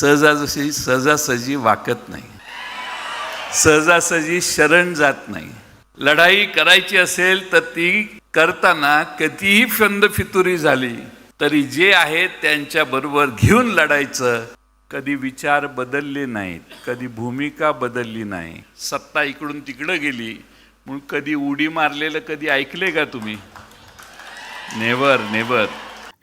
सहजासहजी सहजासहजी वाकत नाही. सहजासहजी शरण जात नाही. लढाई करायची असेल तर ती करताना कधीही फंदफितुरी झाली तरी जे आहे त्यांच्याबरोबर घेऊन लढायचं कधी विचार बदलले नाहीत कधी भूमिका बदलली नाही. सत्ता इकडून तिकडं गेली म्हणून कधी उडी मारलेलं कधी ऐकले का तुम्ही? Never never.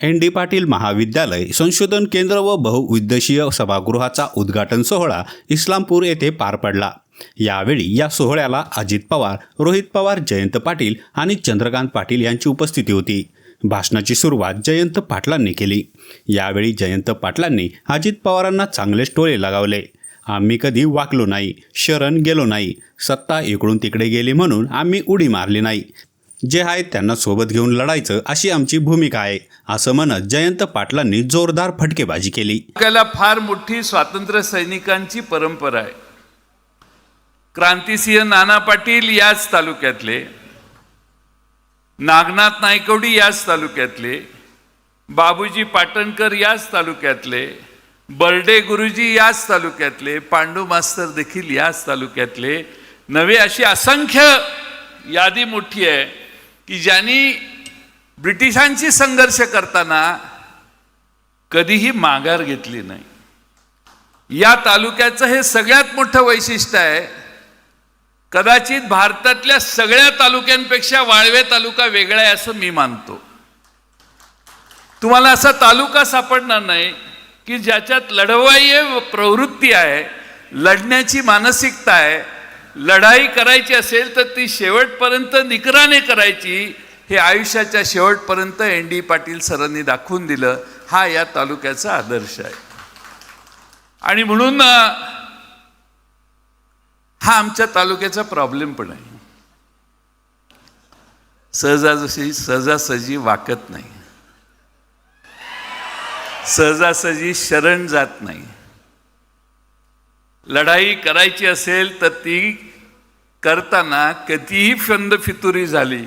N D Patil महाविद्यालय संशोधन केंद्र व बहुउद्देशीय सभागृहाचा उद्घाटन सोहळा इस्लामपूर येथे पार पडला. यावेळी या सोहळ्याला अजित पवार रोहित पवार जयंत पाटील आणि चंद्रकांत पाटील यांची उपस्थिती होती. भाषणाची सुरुवात जयंत पाटलांनी केली. यावेळी जयंत पाटलांनी अजित पवारांना चांगलेच टोळे लगावले. आम्ही कधी वाकलो नाही शरण गेलो नाही सत्ता इकडून तिकडे गेली म्हणून आम्ही उडी मारली नाही. जे आहे त्यांना सोबत घेऊन लढायचं अशी आमची भूमिका आहे असं म्हणत जयंत पाटलांनी जोरदार फटकेबाजी केली. आपल्याला फार मोठी स्वातंत्र्य सैनिकांची परंपरा आहे. क्रांतिसिंह नाना पाटील याच तालुक्यातले नागनाथ नायकवडी याच तालुक्यातले बाबूजी पाटणकर याच तालुक्यातले बर्डे गुरुजी याच तालुक्यातले पांडू मास्तर देखील याच तालुक्यातले नवे अशी असंख्य यादी मोठी आहे. की ज्यांनी ब्रिटिशांशी संघर्ष करताना कधीही माघार घेतली नाही. या तालुक्याचं हे सगळ्यात मोठं वैशिष्ट्य आहे. कदाचित भारतातल्या सगळ्या तालुक्यांपेक्षा वाळवे तालुका वेगळा आहे असं मी मानतो. तुम्हाला असा तालुका सापडणार नाही की ज्याच्यात लढवाई प्रवृत्ती आहे लढण्याची मानसिकता आहे लढाई करायची असेल तर ती शेवटपर्यंत निकराने करायची. हे आयुष्याच्या शेवटपर्यंत एन डी पाटील सरांनी दाखवून दिलं. हा या तालुक्याचा आदर्श आहे. आणि म्हणून हा आमच्या तालुक्याचा प्रॉब्लेम पण आहे. सहजासहजी सहजासहजी वाकत नाही. सहजासहजी शरण जात नाही. लढाई करायची असेल तर ती करताना कधीही फंद फितुरी झाली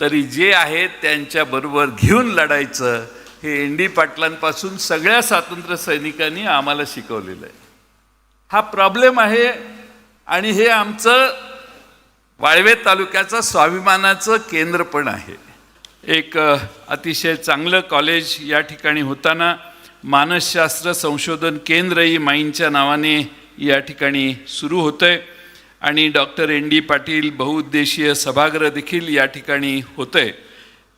तरी जे आहे त्यांच्याबरोबर घेऊन लढायचं हे एन डी पाटलांपासून सगळ्या स्वातंत्र्य सैनिकांनी आम्हाला शिकवलेलं आहे. हा प्रॉब्लेम आहे आणि हे आमचं वाळवे तालुक्याचं स्वाभिमानाचं केंद्र पण आहे. एक अतिशय चांगलं कॉलेज या ठिकाणी होताना मानसशास्त्र संशोधन केंद्रही माईंच्या नावाने या ठिकाणी सुरू होतं आहे आणि डॉक्टर एन डी पाटील बहुउद्देशीय सभागृह देखील या ठिकाणी होतं आहे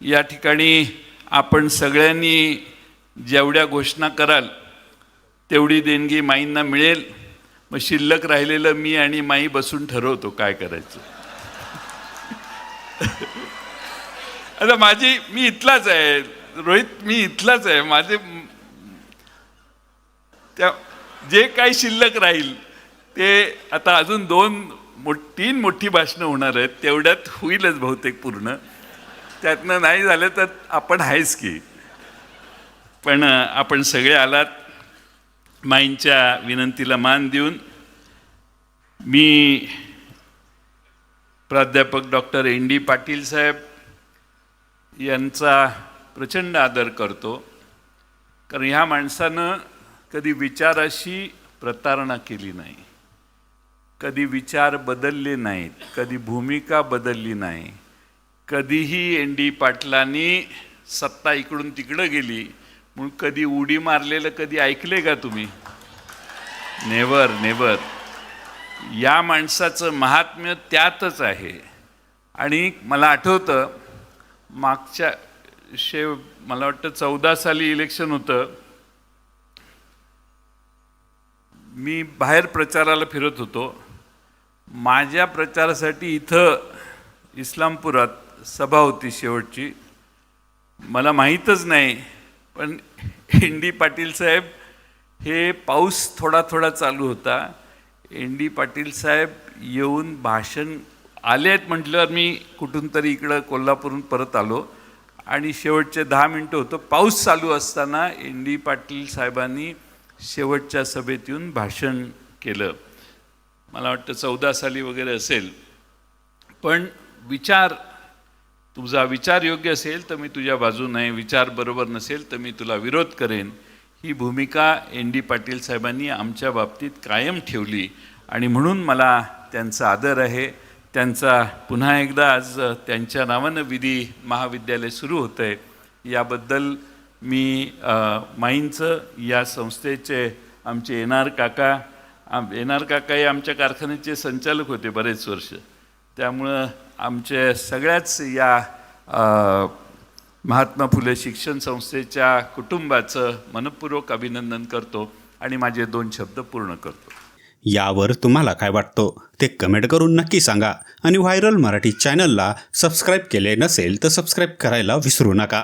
या ठिकाणी आपण सगळ्यांनी जेवढ्या घोषणा कराल तेवढी देणगी माईंना मिळेल. मग शिल्लक राहिलेलं मी आणि माई बसून ठरवतो काय करायचं. आता माझी मी इथलाच आहे. रोहित मी इथलाच आहे. माझे त्या जे काही शिल्लक राहील ते आता अजून दोन मो तीन मोठी भाषणं होणार आहेत. तेवढ्यात होईलच बहुतेक पूर्ण. त्यातनं नाही झालं तर आपण आहेच की. पण आपण सगळे आलात. माईंच्या विनंतीला मान देऊन. मी प्राध्यापक डॉक्टर एन डी पाटील साहेब यांचा प्रचंड आदर करतो. कारण ह्या माणसानं कधी विचाराशी प्रतारणा केली नाही. कधी विचार बदलले नाहीत कधी भूमिका बदलली नाही. कधीही एन डी पाटलांनी सत्ता इकडून तिकडं गेली म्हणून कधी उडी मारलेलं कधी ऐकले का तुम्ही? नेवर नेवर या माणसाचं महात्म्य त्यातच आहे. आणि मला आठवतं मागच्या शेव मला वाटतं चौदा साली इलेक्शन होतं. मी बाहेर प्रचाराला फिरत होतो. माझ्या प्रचारासाठी इथं इस्लामपुरात सभा होती शेवटची. मला माहीतच नाही पण एन डी पाटील साहेब हे पाऊस थोडा थोडा चालू होता. एन डी पाटील साहेब येऊन भाषण आले आहेत म्हटल्यावर मी कुठून तरी इकडं कोल्हापूरहून परत आलो. आणि शेवटचे दहा मिनटं होतं. पाऊस चालू असताना एन डी पाटील साहेबांनी शेवटच्या सभेत येऊन भाषण केलं. मला वाटतं चौदा साली वगैरे असेल. पण विचार तुझा विचार योग्य असेल तर मी तुझ्या बाजूने विचार बरोबर नसेल तर मी तुला विरोध करेन. ही भूमिका एन डी पाटील साहेबांनी आमच्या बाबतीत कायम ठेवली आणि म्हणून मला त्यांचा आदर आहे. त्यांचा पुन्हा एकदा आज त्यांच्या नावानं विधी महाविद्यालय सुरू होतं आहे याबद्दल मी माईंचं या संस्थेचे आमचे एन आर काका आम येणार काका हे आमच्या कारखान्याचे संचालक होते बरेच वर्ष. त्यामुळं आमच्या सगळ्याच या महात्मा फुले शिक्षण संस्थेच्या कुटुंबाचं मनपूर्वक अभिनंदन करतो आणि माझे दोन शब्द पूर्ण करतो. यावर तुम्हाला काय वाटतं? ते कमेंट करून नक्की सांगा आणि व्हायरल मराठी चॅनलला सबस्क्राईब केले नसेल तर सबस्क्राईब करायला विसरू नका.